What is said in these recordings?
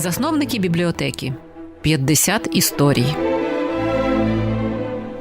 Засновники бібліотеки 50 історій.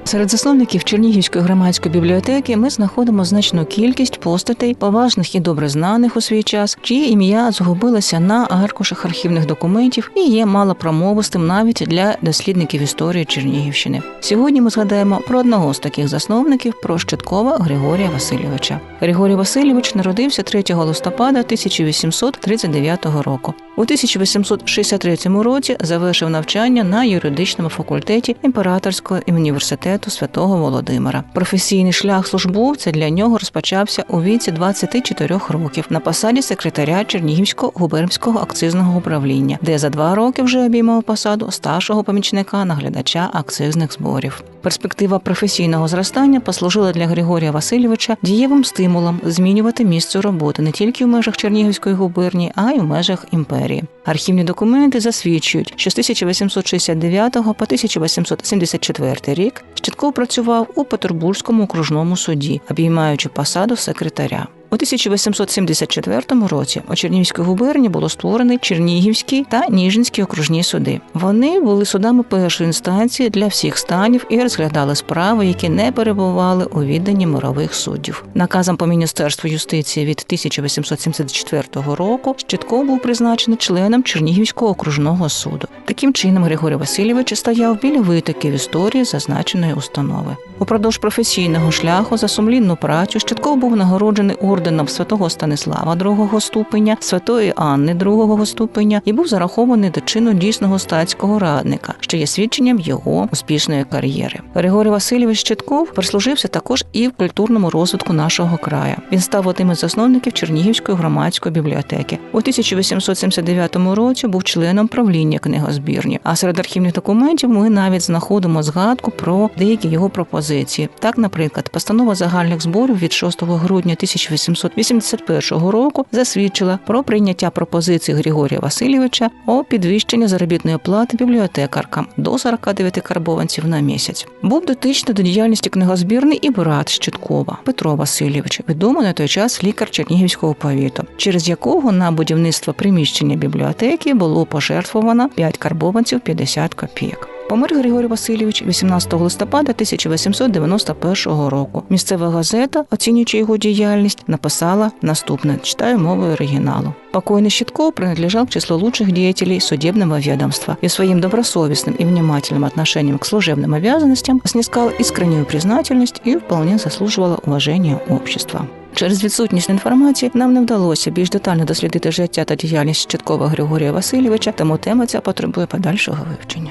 Серед засновників Чернігівської громадської бібліотеки ми знаходимо значну кількість постатей, поважних і добре знаних у свій час, чиє ім'я згубилося на аркушах архівних документів і є малопромовистим навіть для дослідників історії Чернігівщини. Сьогодні ми згадаємо про одного з таких засновників про Щиткова Григорія Васильовича. Григорій Васильович народився 3 листопада 1839 року. У 1863 році завершив навчання на юридичному факультеті Імператорського університету святого Володимира. Професійний шлях службовця для нього розпочався у віці 24 років на посаді секретаря Чернігівського губернського акцизного управління, де за два роки вже обіймав посаду старшого помічника наглядача акцизних зборів. Перспектива професійного зростання послужила для Григорія Васильовича дієвим стимулом змінювати місце роботи не тільки в межах Чернігівської губернії, а й у межах імперії. Архівні документи засвідчують, що з 1869 по 1874 рік Щитков працював у Петербурзькому окружному суді, обіймаючи посаду секретаря. У 1874 році у Чернігівській губернії було створений Чернігівський та Ніжинський окружні суди. Вони були судами першої інстанції для всіх станів і розглядали справи, які не перебували у відданні мирових суддів. Наказом по міністерству юстиції від 1874 року Щитков був призначений членом Чернігівського окружного суду. Таким чином Григорій Васильович стояв біля витоків історії зазначеної установи. Упродовж професійного шляху за сумлінну працю Щитков був нагороджений орденом святого Станислава другого ступеня, святої Анни другого ступеня і був зарахований до чину дійсного статського радника, що є свідченням його успішної кар'єри. Григорій Васильович Щитков прислужився також і в культурному розвитку нашого краю. Він став одним із засновників Чернігівської громадської бібліотеки. У 1879 році був членом правління книгозбірні. А серед архівних документів ми навіть знаходимо згадку про деякі його пропозиції. Так, наприклад, постанова загальних зборів від 6 грудня 1881 року засвідчила про прийняття пропозиції Григорія Васильовича о підвищенні заробітної плати бібліотекаркам до 49 карбованців на місяць. Був дотичний до діяльності книгозбірний і брат Щиткова Петро Васильович, відомий на той час лікар Чернігівського повіту, через якого на будівництво приміщення бібліотеки було пожертвовано 5 карбованців 50 копійок. Помер Григорій Васильович 18 листопада 1891 року. Місцева газета, оцінюючи його діяльність, написала наступне: читаю мовою оригіналу. Покойный Щитков принадлежал к числу лучших деятелей судебного ведомства и своим добросовестным и внимательным отношением к служебным обязанностям снискал искреннюю признательность и вполне заслуживала уважения общества. Через відсутність інформації нам не вдалося більш детально дослідити життя та діяльність Щиткова Григорія Васильовича, тому тема ця потребує подальшого вивчення.